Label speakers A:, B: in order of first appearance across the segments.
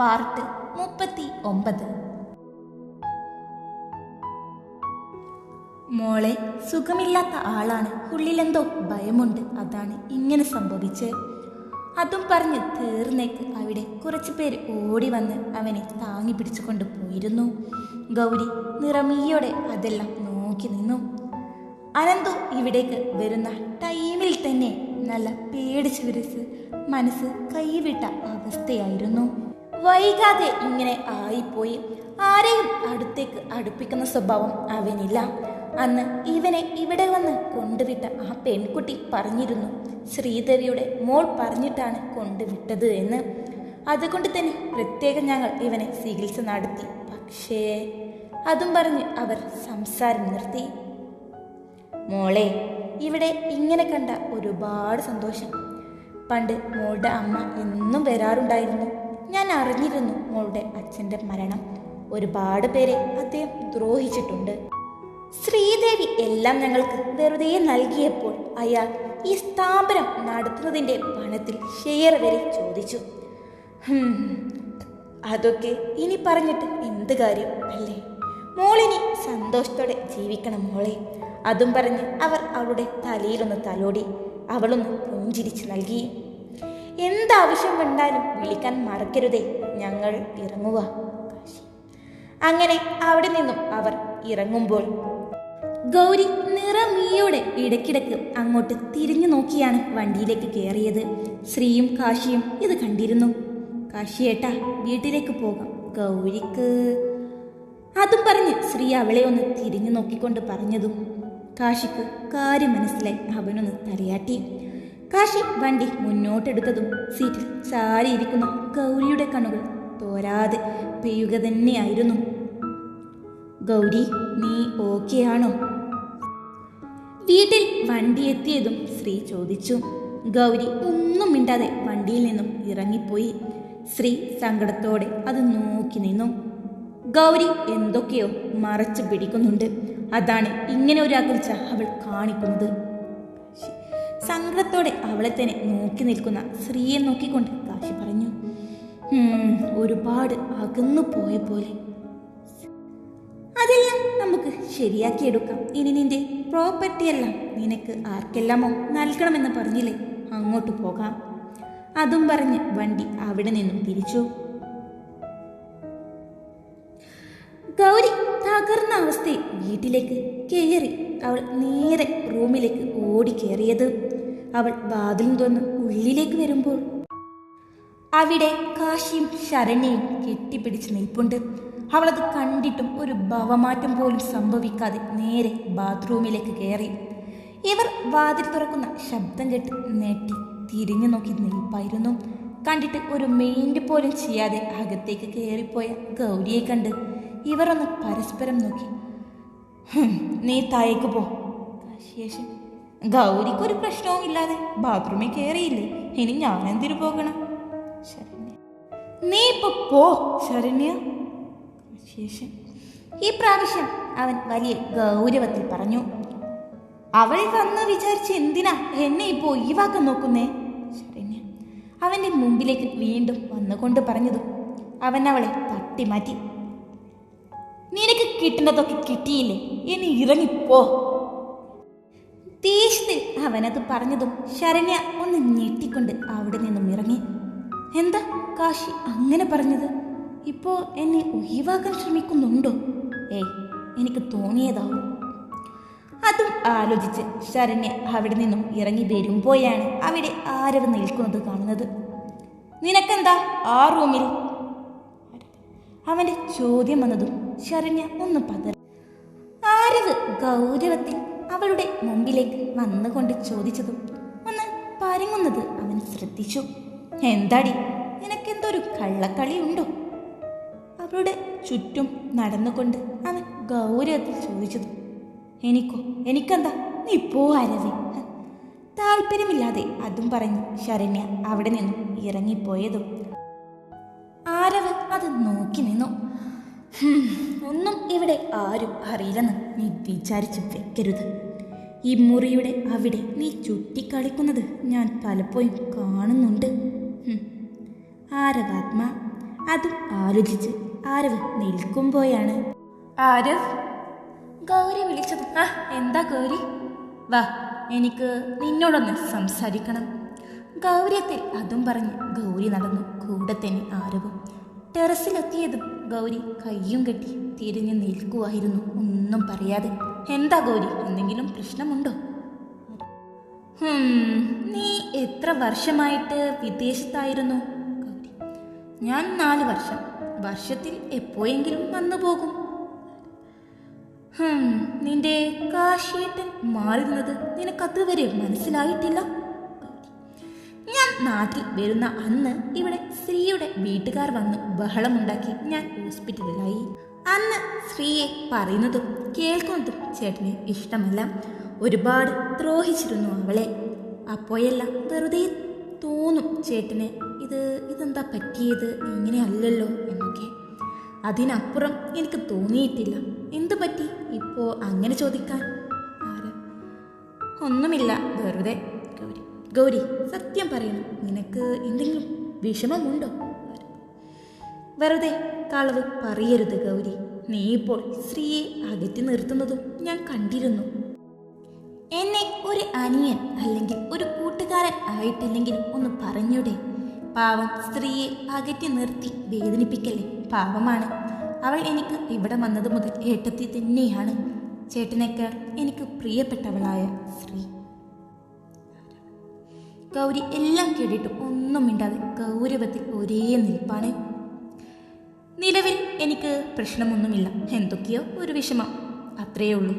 A: Part മുപ്പത്തി ഒമ്പത് മോളെ സുഖമില്ലാത്ത ആളാണ്. ഉള്ളിലെന്തോ ഭയമുണ്ട്. അതാണ് ഇങ്ങനെ സംഭവിച്ച്. അതും പറഞ്ഞ് തീർന്നേക്ക് അവിടെ കുറച്ചു പേര് ഓടി വന്ന് അവനെ താങ്ങി പിടിച്ചുകൊണ്ട് പോയിരുന്നു. ഗൗരി നിറമീയോടെ അതെല്ലാം നോക്കി നിന്നു. അനന്തു ഇവിടേക്ക് വരുന്ന ടൈമിൽ തന്നെ നല്ല പേടിച്ച് വിരസ് മനസ്സ് കൈവിട്ട അവസ്ഥയായിരുന്നു. വൈകാതെ ഇങ്ങനെ ആയിപ്പോയി. ആരെയും അടുത്തേക്ക് അടുപ്പിക്കുന്ന സ്വഭാവം അവനില്ല. അന്ന് ഇവനെ ഇവിടെ വന്ന് കൊണ്ടുവിട്ട ആ പെൺകുട്ടി പറഞ്ഞിരുന്നു ശ്രീദേവിയുടെ മോൾ പറഞ്ഞിട്ടാണ് കൊണ്ടുവിട്ടത് എന്ന്. അതുകൊണ്ട് തന്നെ പ്രത്യേകം ഞങ്ങൾ ഇവനെ ചികിത്സ നടത്തി. പക്ഷേ അതും പറഞ്ഞ് അവർ സംസാരം നിർത്തി. മോളെ ഇവിടെ ഇങ്ങനെ കണ്ട ഒരുപാട് സന്തോഷം. പണ്ട് മോളുടെ അമ്മ എന്നും വരാറുണ്ടായിരുന്നു. ഞാൻ അറിഞ്ഞിരുന്നു മോളുടെ അച്ഛന്റെ മരണം. ഒരുപാട് പേരെ അദ്ദേഹം ദ്രോഹിച്ചിട്ടുണ്ട്. ശ്രീദേവി എല്ലാം ഞങ്ങൾക്ക് വെറുതെ നൽകിയപ്പോൾ അയാൾ ഈ സ്ഥാപനം നടത്തുന്നതിന്റെ പണത്തിൽ ഷെയർ വരെ ചോദിച്ചു. അതൊക്കെ ഇനി പറഞ്ഞിട്ട് എന്ത് കാര്യം അല്ലേ? മോളിനി സന്തോഷത്തോടെ ജീവിക്കണം മോളെ. അതും പറഞ്ഞ് അവർ അവളുടെ തലയിലൊന്ന് തലോടി അവളൊന്ന് പുഞ്ചിരിച്ച് നൽകി. എന്താവശ്യം കണ്ടാലും വിളിക്കാൻ മറക്കരുതേ. ഞങ്ങൾ ഇറങ്ങുക. അങ്ങനെ അവിടെ നിന്നും അവർ ഇറങ്ങുമ്പോൾ ഗൗരി നിറമീയോടെ ഇടയ്ക്കിടയ്ക്ക് അങ്ങോട്ട് തിരിഞ്ഞു നോക്കിയാണ് വണ്ടിയിലേക്ക് കയറിയത്. ശ്രീയും കാശിയും ഇത് കണ്ടിരുന്നു. കാശിയേട്ടാ വീട്ടിലേക്ക് പോകാം. ഗൗരിക്ക് അതും പറഞ്ഞ് ശ്രീ അവളെ ഒന്ന് തിരിഞ്ഞു നോക്കിക്കൊണ്ട് പറഞ്ഞതും കാശിക്ക് കാര്യം മനസ്സിലായി അവനൊന്ന് തലയാട്ടി. കാശി വണ്ടി മുന്നോട്ടെടുത്തതും സീറ്റിൽ ചാരിയിരിക്കുന്ന ഗൗരിയുടെ കണ്ണുകൾ തോരാതെ പെയ്യുക തന്നെയായിരുന്നു. ഗൗരി നീ ഓക്കെയാണോ? വീട്ടിൽ വണ്ടി എത്തിയതും ശ്രീ ചോദിച്ചു. ഗൗരി ഒന്നും മിണ്ടാതെ വണ്ടിയിൽ നിന്നും ഇറങ്ങിപ്പോയി. ശ്രീ സങ്കടത്തോടെ അത് നോക്കി നിന്നു. ഗൗരി എന്തൊക്കെയോ മറച്ചു പിടിക്കുന്നുണ്ട്. അതാണ് ഇങ്ങനെ ഒരു അകൽച്ച അവൾ കാണിക്കുന്നത്. സങ്കടത്തോടെ അവളെ തന്നെ നോക്കി നിൽക്കുന്ന സ്ത്രീയെ നോക്കിക്കൊണ്ട് കാശി പറഞ്ഞു "ഉം, ഒരുപാട് അകന്നു പോയ പോലെ. അതെല്ലാം നമുക്ക് ശരിയാക്കിയെടുക്കാം. ഇനി നിന്റെ പ്രോപ്പർട്ടിയെല്ലാം നിനക്ക് ആർക്കെല്ലാമോ നൽകണമെന്ന് പറഞ്ഞില്ലേ? അങ്ങോട്ട് പോകാം. അതും പറഞ്ഞ് വണ്ടി അവിടെ നിന്നും തിരിച്ചു. ഗൗരി തകർന്ന അവസ്ഥയിൽ വീട്ടിലേക്ക് കയറി അവൾ നേരെ റൂമിലേക്ക് ഓടി കയറിയത് അവൾ വാതിലും തുറന്ന് ഉള്ളിലേക്ക് വരുമ്പോൾ അവിടെ കാശിയും ശരണ്യയും കെട്ടിപ്പിടിച്ച് നിൽപ്പുണ്ട്. അവളത് കണ്ടിട്ടും ഒരു ഭവമാറ്റം പോലും സംഭവിക്കാതെ നേരെ ബാത്റൂമിലേക്ക് കയറി. ഇവർ വാതിൽ തുറക്കുന്ന ശബ്ദം കേട്ട് നെട്ടി തിരിഞ്ഞു നോക്കി നിൽപ്പായിരുന്നു. കണ്ടിട്ട് ഒരു മെയിന്റ് പോലും ചെയ്യാതെ അകത്തേക്ക് കയറിപ്പോയ ഗൗരിയെ കണ്ട് ഇവർ ഒന്ന് പരസ്പരം നോക്കി "ഹും, നീ താഴേക്ക് പോ. ശേഷം? ഗൗരിക്ക് ഒരു പ്രശ്നവും ഇല്ലാതെ ബാത്റൂമിൽ കയറിയില്ലേ ഇനി ഞാൻ എന്തിനു പോകണം? ശരണ്യ. നീ ഇപ്പൊ പോ. ശരണ്യ? ശേഷം? ഈ പ്രാവശ്യം അവൻ വലിയ ഗൗരവത്തിൽ പറഞ്ഞു അവൾ വന്ന് വിചാരിച്ച് എന്തിനാ എന്നെ ഇപ്പൊ ഒഴിവാക്കാൻ നോക്കുന്നേ? ശരണ്യ. അവന്റെ മുമ്പിലേക്ക് വീണ്ടും വന്നുകൊണ്ട് പറഞ്ഞതും അവൻ അവളെ തട്ടിമാറ്റി. നിനക്ക് കിട്ടുന്നതൊക്കെ കിട്ടിയില്ലേ? ഇനി ഇറങ്ങിപ്പോ ദേഷ്യത്തിൽ അവനത് പറഞ്ഞതും ശരണ്യ ഒന്ന് ഞെട്ടിക്കൊണ്ട് അവിടെ നിന്നും ഇറങ്ങി. എന്താ കാശി അങ്ങനെ പറഞ്ഞത്? ഇപ്പോ എന്നെ ഒഴിവാക്കാൻ ശ്രമിക്കുന്നുണ്ടോ? ഏയ് എനിക്ക് തോന്നിയതാവും. അതും ആലോചിച്ച് ശരണ്യ അവിടെ നിന്നും ഇറങ്ങി വരുമ്പോഴാണ് അവിടെ ആരവ് നിൽക്കുന്നത് കാണുന്നത്. നിനക്കെന്താ ആ റൂമിൽ? അവന്റെ ചോദ്യം വന്നതും ശരണ്യ ഒന്ന് പതറി ആരവ് ഗൗരവത്തിൽ അവളുടെ മുമ്പിലേക്ക് വന്നുകൊണ്ട് ചോദിച്ചതും ഒന്ന് പരിങ്ങുന്നത് അവൻ ശ്രദ്ധിച്ചു. എന്താടി നിനക്കെന്തൊരു കള്ളക്കളി ഉണ്ടോ അവളുടെ ചുറ്റും നടന്നുകൊണ്ട് അവൻ ഗൗരവത്തിൽ ചോദിച്ചതു എനിക്കോ എനിക്കെന്താ? നീ പോ അരവി താല്പര്യമില്ലാതെ അതും പറഞ്ഞ് ശരണ്യ അവിടെ നിന്നും ഇറങ്ങിപ്പോയതും ആരവ് അത് നോക്കി നിന്നു. "ഹും, ഒന്നും ഇവിടെ ആരും അറിയില്ലെന്ന് നീ വിചാരിച്ച് വെക്കരുത്. ഈ മുറിയുടെ അവിടെ നീ ചുറ്റിക്കളിക്കുന്നത് ഞാൻ പലപ്പോഴും കാണുന്നുണ്ട്. ഹും. ആരവാത്മ അതും ആലോചിച്ച് ആരവ് നിൽക്കുമ്പോയാണ് ആരവ്? ഗൗരി വിളിച്ചത്. ആ എന്താ ഗൗരി? വാ എനിക്ക് നിന്നോടൊന്ന് സംസാരിക്കണം. ഗൗര്യത്തിൽ അതും പറഞ്ഞ് ഗൗരി നടന്നു കൂടെ തന്നെ ആരവും. ടെറസിലെത്തിയതും ഗൗരി കയ്യും കെട്ടി തിരിഞ്ഞു നിൽക്കുമായിരുന്നു ഒന്നും പറയാതെ. എന്താ ഗൗരി? എന്തെങ്കിലും പ്രശ്നമുണ്ടോ? നീ എത്ര വർഷമായിട്ട് വിദേശത്തായിരുന്നു? ഞാൻ നാല് വർഷം. വർഷത്തിൽ എപ്പോഴെങ്കിലും വന്നു പോകും. നിന്റെ കാശിയേട്ടൻ മാറുന്നത് നിനക്കതുവരെ മനസ്സിലായിട്ടില്ല? നാട്ടിൽ വരുന്ന അന്ന് ഇവിടെ ശ്രീയുടെ വീട്ടുകാർ വന്ന് ബഹളമുണ്ടാക്കി ഞാൻ ഹോസ്പിറ്റലിലായി. അന്ന് ശ്രീയെ പറയുന്നതും കേൾക്കുന്നതും ചേട്ടന് ഇഷ്ടമല്ല. ഒരുപാട് ദ്രോഹിച്ചിരുന്നു അവളെ. അപ്പോയെല്ലാം വെറുതെ തോന്നും ചേട്ടന് ഇത് ഇതെന്താ പറ്റിയത്? ഇങ്ങനെയല്ലല്ലോ എന്നൊക്കെ. അതിനപ്പുറം എനിക്ക് തോന്നിയിട്ടില്ല. എന്തു പറ്റി? ഇപ്പോൾ അങ്ങനെ ചോദിക്കാൻ? ഒന്നുമില്ല. വെറുതെ ഗൗരി സത്യം പറയണം. നിനക്ക് എന്തെങ്കിലും വിഷമമുണ്ടോ? വെറുതെ കളവ് പറയരുത് ഗൗരി. നീ ഇപ്പോൾ സ്ത്രീയെ അകറ്റി നിർത്തുന്നതും ഞാൻ കണ്ടിരുന്നു. എന്നെ ഒരു അനിയൻ അല്ലെങ്കിൽ ഒരു കൂട്ടുകാരൻ ആയിട്ടില്ലെങ്കിൽ ഒന്ന് പറഞ്ഞൂടെ? പാവം സ്ത്രീയെ അകറ്റി നിർത്തി വേദനിപ്പിക്കല്ലേ? പാവമാണ്. അവൾ എനിക്ക് ഇവിടെ വന്നത് മുതൽ ഏട്ടത്തി തന്നെയാണ്. ചേട്ടനേക്കാൾ എനിക്ക് പ്രിയപ്പെട്ടവളായ സ്ത്രീ. ഗൗരി എല്ലാം കേട്ടിട്ട് ഒന്നും മിണ്ടാതെ ഗൗരവത്തിൽ ഒരേ നിൽപ്പാണ്. നിലവിൽ എനിക്ക് പ്രശ്നമൊന്നുമില്ല. എന്തൊക്കെയോ ഒരു വിഷമം. അത്രയേ ഉള്ളൂ.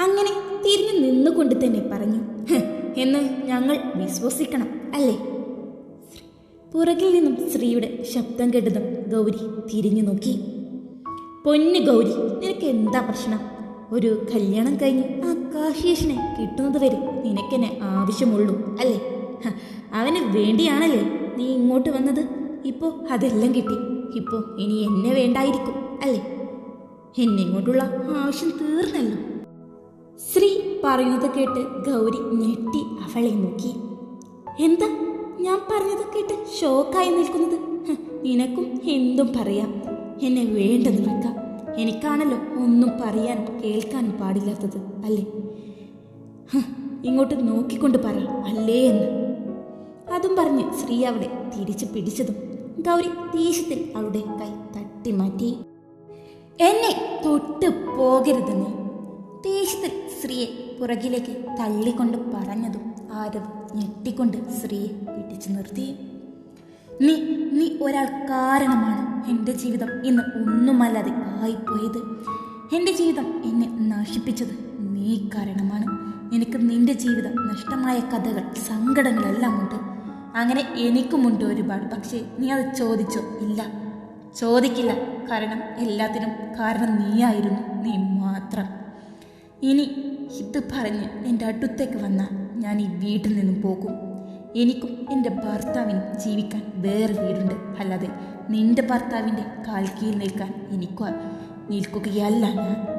A: അങ്ങനെ തിരിഞ്ഞു നിന്നുകൊണ്ട് തന്നെ പറഞ്ഞു "ഹ്, എന്ന് ഞങ്ങൾ വിശ്വസിക്കണം അല്ലേ? പുറകിൽ നിന്നും സ്ത്രീയുടെ ശബ്ദം കേട്ടതും ഗൗരി തിരിഞ്ഞു നോക്കി. പൊന്നു ഗൗരി നിനക്ക് എന്താ പ്രശ്നം? ഒരു കല്യാണം കഴിഞ്ഞ് ആ കാശീഷിനെ കിട്ടുന്നത് വരെ നിനക്കെന്നെ ആവശ്യമുള്ളൂ അല്ലേ? അവന് വേണ്ടിയാണല്ലേ നീ ഇങ്ങോട്ട് വന്നത്. ഇപ്പോൾ അതെല്ലാം കിട്ടി. ഇപ്പോൾ ഇനി എന്നെ വേണ്ടായിരിക്കും അല്ലേ? എന്നെ ഇങ്ങോട്ടുള്ള ആവശ്യം തീർന്നല്ലോ. ശ്രീ പറയുന്നത് കേട്ട് ഗൗരി ഞെട്ടി അവളെ നോക്കി. എന്താ? ഞാൻ പറഞ്ഞത് കേട്ട് ഷോക്കായി നിൽക്കുന്നത്. നിനക്കും എന്തും പറയാം. എന്നെ വേണ്ടെന്ന് വെക്കാം. എനിക്കാണല്ലോ ഒന്നും പറയാനും കേൾക്കാനും പാടില്ലാത്തത് അല്ലേ? ഇങ്ങോട്ട് നോക്കിക്കൊണ്ട് പറ അല്ലേ എന്ന്. അതും പറഞ്ഞ് ശ്രീ അവളെ തിരിച്ചു പിടിച്ചതും ഗൗരി ദേഷ്യത്തിൽ അവളുടെ കൈ തട്ടി മാറ്റി. എന്നെ തൊട്ട് പോകരുത് നീ ദേഷ്യത്തിൽ ശ്രീയെ പുറകിലേക്ക് തള്ളിക്കൊണ്ട് പറഞ്ഞതും ആരവ് ഞെട്ടിക്കൊണ്ട് സ്ത്രീയെ പിടിച്ചു നിർത്തി. നീ നീ ഒരാൾ കാരണമാണ് എന്റെ ജീവിതം ഇന്ന് ഒന്നുമല്ലാതെ ആയിപ്പോയത്. എന്റെ ജീവിതം എന്നെ നശിപ്പിച്ചത് നീ കാരണമാണ് എനിക്ക് നിന്റെ ജീവിതം നഷ്ടമായ കഥകൾ സങ്കടങ്ങളെല്ലാം ഉണ്ട്. അങ്ങനെ എനിക്കുമുണ്ട് ഒരുപാട്. പക്ഷേ നീ അത് ചോദിച്ചോ? ഇല്ല. ചോദിക്കില്ല. കാരണം എല്ലാത്തിനും കാരണം നീയായിരുന്നു നീ മാത്രം. ഇനി ഇത് പറഞ്ഞ് എന്റെ അടുത്തേക്ക് വന്നാൽ ഞാൻ ഈ വീട്ടിൽ നിന്നും പോകും. എനിക്കും എന്റെ ഭർത്താവിനും ജീവിക്കാൻ വേറെ വീടുണ്ട്. അല്ലാതെ നിന്റെ ഭർത്താവിന്റെ കാൽക്കീയിൽ നിൽക്കാൻ എനിക്കോ നിൽക്കുകയല്ല ഞാൻ.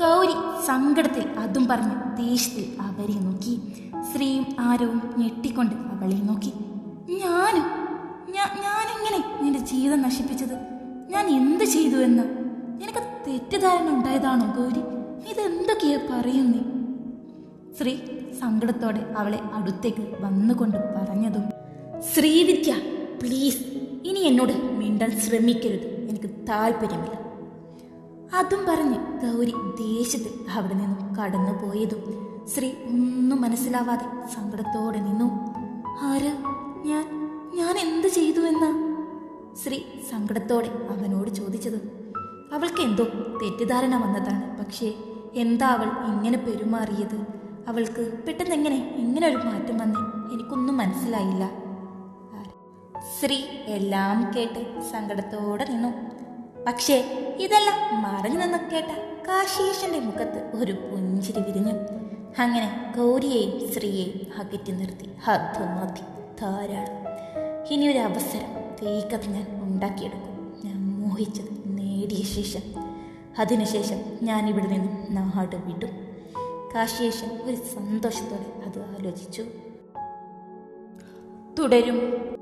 A: ഗൗരി സങ്കടത്തിൽ അതും പറഞ്ഞ് ദേഷ്യത്തിൽ അവരെ നോക്കി. ശ്രീയും ആരവും ഞെട്ടിക്കൊണ്ട് അവളെ നോക്കി. ഞാനും ഞാനെങ്ങനെ നിന്റെ ജീവിതം നശിപ്പിച്ചത്? ഞാൻ എന്ത് ചെയ്തു എന്ന്? നിനക്ക് തെറ്റിദ്ധാരണ ഉണ്ടായതാണോ ഗൗരി? ഇതെന്തൊക്കെയാ പറയുന്നേ? ശ്രീ സങ്കടത്തോടെ അവളെ അടുത്തേക്ക് വന്നുകൊണ്ട് പറഞ്ഞതും ശ്രീവിദ്യ പ്ലീസ് ഇനി എന്നോട് മിണ്ടാൻ ശ്രമിക്കരുത്. എനിക്ക് താല്പര്യമില്ല. അതും പറഞ്ഞ് ഗൗരി ദേഷ്യത്തിൽ അവിടെ നിന്നും കടന്നു പോയതും ശ്രീ ഒന്നും മനസ്സിലാവാതെ സങ്കടത്തോടെ നിന്നു. ആര്? ഞാൻ ഞാൻ എന്ത് ചെയ്തു എന്നാ? ശ്രീ സങ്കടത്തോടെ അവനോട് ചോദിച്ചത്. അവൾക്ക് എന്തോ തെറ്റിദ്ധാരണ വന്നതാണ്. പക്ഷേ എന്താ അവൾ ഇങ്ങനെ പെരുമാറിയത്? അവൾക്ക് പെട്ടെന്ന് എങ്ങനെ ഇങ്ങനെ ഒരു മാറ്റം വന്ന്? എനിക്കൊന്നും മനസ്സിലായില്ല. ശ്രീ എല്ലാം കേട്ട് സങ്കടത്തോടെ നിന്നു. പക്ഷേ ഇതെല്ലാം മറഞ്ഞു നിന്ന് കേട്ട കാശീഷന്റെ മുഖത്ത് ഒരു പുഞ്ചിരി വിരിഞ്ഞു. അങ്ങനെ ഗൗരിയെയും ശ്രീയെയും അകറ്റി നിർത്തി. മതി ധാരാളം. ഇനി ഒരു അവസരം തീക്കത്ത് ഞാൻ ഉണ്ടാക്കിയെടുക്കും. ഞാൻ മോഹിച്ചത് നേടിയ ശേഷം. അതിനുശേഷം ഞാൻ ഇവിടെ നിന്നും നാട് വിടും. കാശിയേഷൻ ഒരു സന്തോഷത്തോടെ അത് ആലോചിച്ചു. തുടരും.